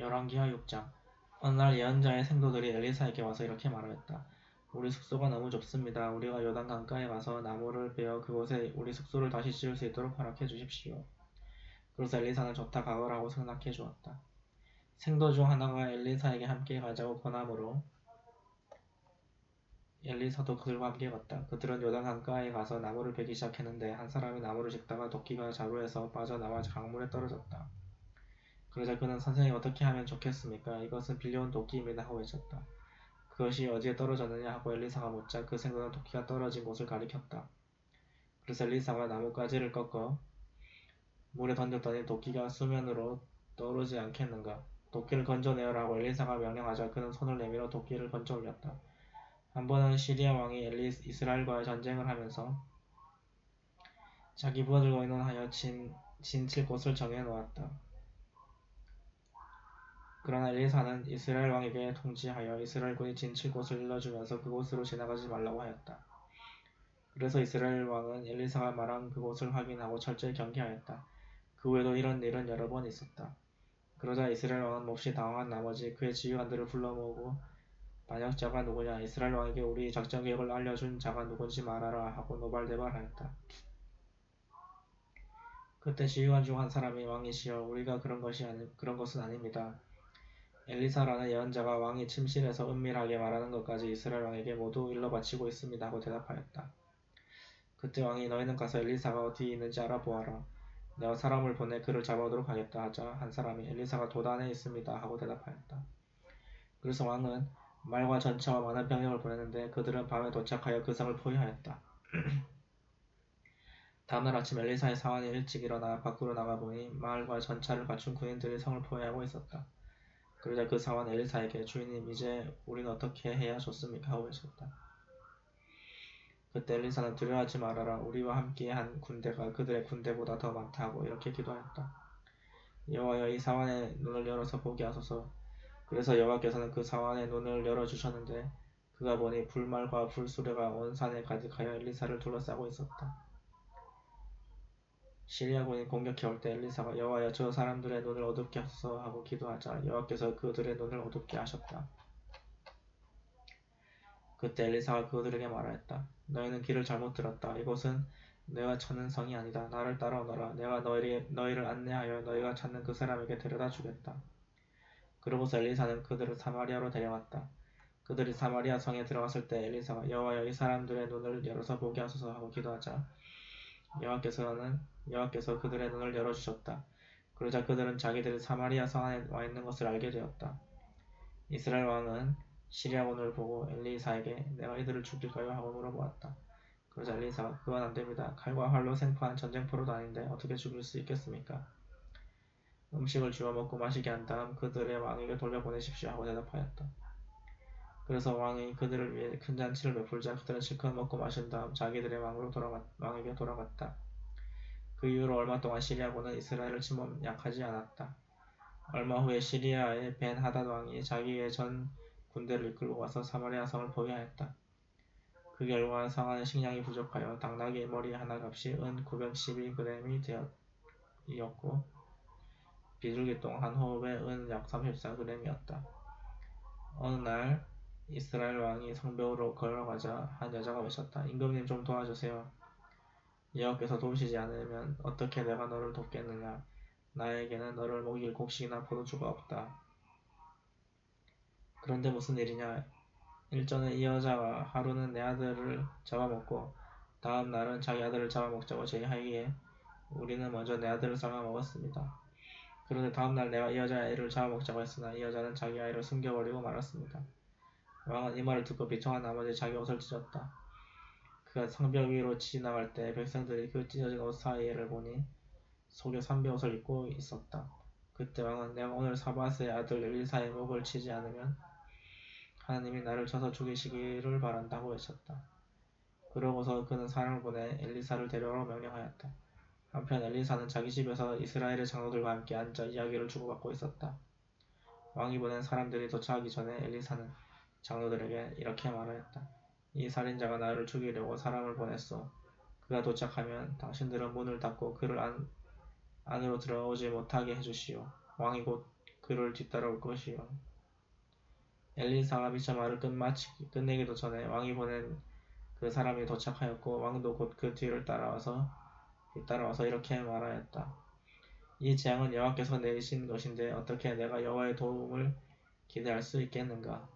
열왕기하 6장 어느 날 예언자의 생도들이 엘리사에게 와서 이렇게 말하였다. 우리 숙소가 너무 좁습니다. 우리가 요단 강가에 가서 나무를 베어 그곳에 우리 숙소를 다시 지을 수 있도록 허락해 주십시오. 그래서 엘리사는 좋다 가거라고 승낙해 주었다. 생도 중 하나가 엘리사에게 함께 가자고 권하므로 엘리사도 그들과 함께 갔다. 그들은 요단 강가에 가서 나무를 베기 시작했는데 한 사람이 나무를 짚다가 도끼가 자루에서 빠져나와 강물에 떨어졌다. 그러자 그는 선생님 어떻게 하면 좋겠습니까? 이것은 빌려온 도끼입니다 하고 외쳤다. 그것이 어디에 떨어졌느냐 하고 엘리사가 묻자 그 생도는 도끼가 떨어진 곳을 가리켰다. 그래서 엘리사가 나뭇가지를 꺾어 물에 던졌더니 도끼가 수면으로 떠오르지 않겠는가. 도끼를 건져내어라고 엘리사가 명령하자 그는 손을 내밀어 도끼를 건져 올렸다. 한 번은 시리아 왕이 엘리 이스라엘과의 전쟁을 하면서 자기 부하들과 의논하여 진, 진칠 곳을 정해 놓았다. 그러나 엘리사는 이스라엘 왕에게 통지하여 이스라엘군이 진칠 곳을 일러주면서 그곳으로 지나가지 말라고 하였다. 그래서 이스라엘 왕은 엘리사가 말한 그곳을 확인하고 철저히 경계하였다. 그 외에도 이런 일은 여러 번 있었다. 그러자 이스라엘 왕은 몹시 당황한 나머지 그의 지휘관들을 불러 모으고 만약 자가 누구냐 이스라엘 왕에게 우리 작전 계획을 알려준 자가 누군지 말하라 하고 노발대발하였다. 그때 지휘관 중 한 사람이 왕이시여 우리가 그런 것이 아니, 그런 것은 아닙니다. 엘리사라는 예언자가 왕이 침실에서 은밀하게 말하는 것까지 이스라엘 왕에게 모두 일러 바치고 있습니다 하고 대답하였다. 그때 왕이 너희는 가서 엘리사가 어디 있는지 알아보아라. 내가 사람을 보내 그를 잡아오도록 하겠다 하자 한 사람이 엘리사가 도단에 있습니다 하고 대답하였다. 그래서 왕은 말과 전차와 많은 병력을 보냈는데 그들은 밤에 도착하여 그 성을 포위하였다. 다음날 아침 엘리사의 사환이 일찍 일어나 밖으로 나가보니 말과 전차를 갖춘 군인들이 성을 포위하고 있었다. 그러자 그 사환 엘리사에게 주인님 이제 우리는 어떻게 해야 좋습니까? 하고 외쳤다. 그때 엘리사는 두려워하지 말아라 우리와 함께한 군대가 그들의 군대보다 더 많다 하고 이렇게 기도하였다. 여호와여 이 사환의 눈을 열어서 보게 하소서 그래서 여호와께서는 그 사환의 눈을 열어 주셨는데 그가 보니 불말과 불수레가 온 산에 가득하여 엘리사를 둘러싸고 있었다. 시리아군이 공격해 올 때 엘리사가 여호와여 저 사람들의 눈을 어둡게 하소서 하고 기도하자 여호와께서 그들의 눈을 어둡게 하셨다. 그때 엘리사가 그들에게 말하였다. 너희는 길을 잘못 들었다. 이곳은 내가 찾는 성이 아니다. 나를 따라오너라. 내가 너희, 너희를 안내하여 너희가 찾는 그 사람에게 데려다 주겠다. 그러고서 엘리사는 그들을 사마리아로 데려갔다. 그들이 사마리아 성에 들어갔을 때 엘리사가 여호와여 이 사람들의 눈을 열어서 보게 하소서 하고 기도하자 여호와께서는 여호와께서 그들의 눈을 열어 주셨다. 그러자 그들은 자기들이 사마리아 성 안에 와 있는 것을 알게 되었다. 이스라엘 왕은 시리아 군을 보고 엘리사에게 내가 이들을 죽일까요? 하고 물어보았다. 그러자 엘리사가 그건 안 됩니다. 칼과 활로 생포한 전쟁포로도 아닌데 어떻게 죽일 수 있겠습니까? 음식을 주어 먹고 마시게 한 다음 그들의 왕에게 돌려보내십시오 하고 대답하였다. 그래서 왕이 그들을 위해 큰 잔치를 베풀자 그들은 실컷 먹고 마신 다음 자기들의 왕으로 돌아갔, 왕에게 돌아갔다. 그 이후로 얼마 동안 시리아군은 이스라엘을 침범약하지 않았다. 얼마 후에 시리아의 벤 하닷 왕이 자기의 전 군대를 이끌고 와서 사마리아 성을 포위하였다. 그 결과 상하는 식량이 부족하여 당나귀 머리 하나 값이 은 912g이 되었고 비둘기 똥 한 호흡에 은 약 34g이었다. 어느 날 이스라엘 왕이 성벽으로 걸어가자 한 여자가 외쳤다. 임금님 좀 도와주세요. 여호와께서 도우시지 않으면 어떻게 내가 너를 돕겠느냐. 나에게는 너를 먹일 곡식이나 포도주가 없다. 그런데 무슨 일이냐. 일전에 이 여자가 하루는 내 아들을 잡아먹고 다음 날은 자기 아들을 잡아먹자고 제의하기에 우리는 먼저 내 아들을 삶아먹었습니다. 그런데 다음 날 내가 이 여자의 아이를 잡아먹자고 했으나 이 여자는 자기 아이를 숨겨버리고 말았습니다. 왕은 이 말을 듣고 비통한 나머지 자기 옷을 찢었다. 그가 성벽 위로 지나갈 때 백성들이 그 찢어진 옷 사이를 보니 속에 삼배옷을 입고 있었다. 그때 왕은 내가 오늘 사바스의 아들 엘리사의 목을 치지 않으면 하나님이 나를 쳐서 죽이시기를 바란다고 외쳤다. 그러고서 그는 사람을 보내 엘리사를 데려오라고 명령하였다. 한편 엘리사는 자기 집에서 이스라엘의 장로들과 함께 앉아 이야기를 주고받고 있었다. 왕이 보낸 사람들이 도착하기 전에 엘리사는 장로들에게 이렇게 말하였다. 이 살인자가 나를 죽이려고 사람을 보냈소. 그가 도착하면 당신들은 문을 닫고 그를 안, 안으로 들어오지 못하게 해주시오. 왕이 곧 그를 뒤따라올 것이요 엘리사가 미처 말을 끝마치, 끝내기도 전에 왕이 보낸 그 사람이 도착하였고 왕도 곧 그 뒤를 따라와서 뒤따라와서 이렇게 말하였다. 이 재앙은 여호와께서 내리신 것인데 어떻게 내가 여호와의 도움을 기대할 수 있겠는가?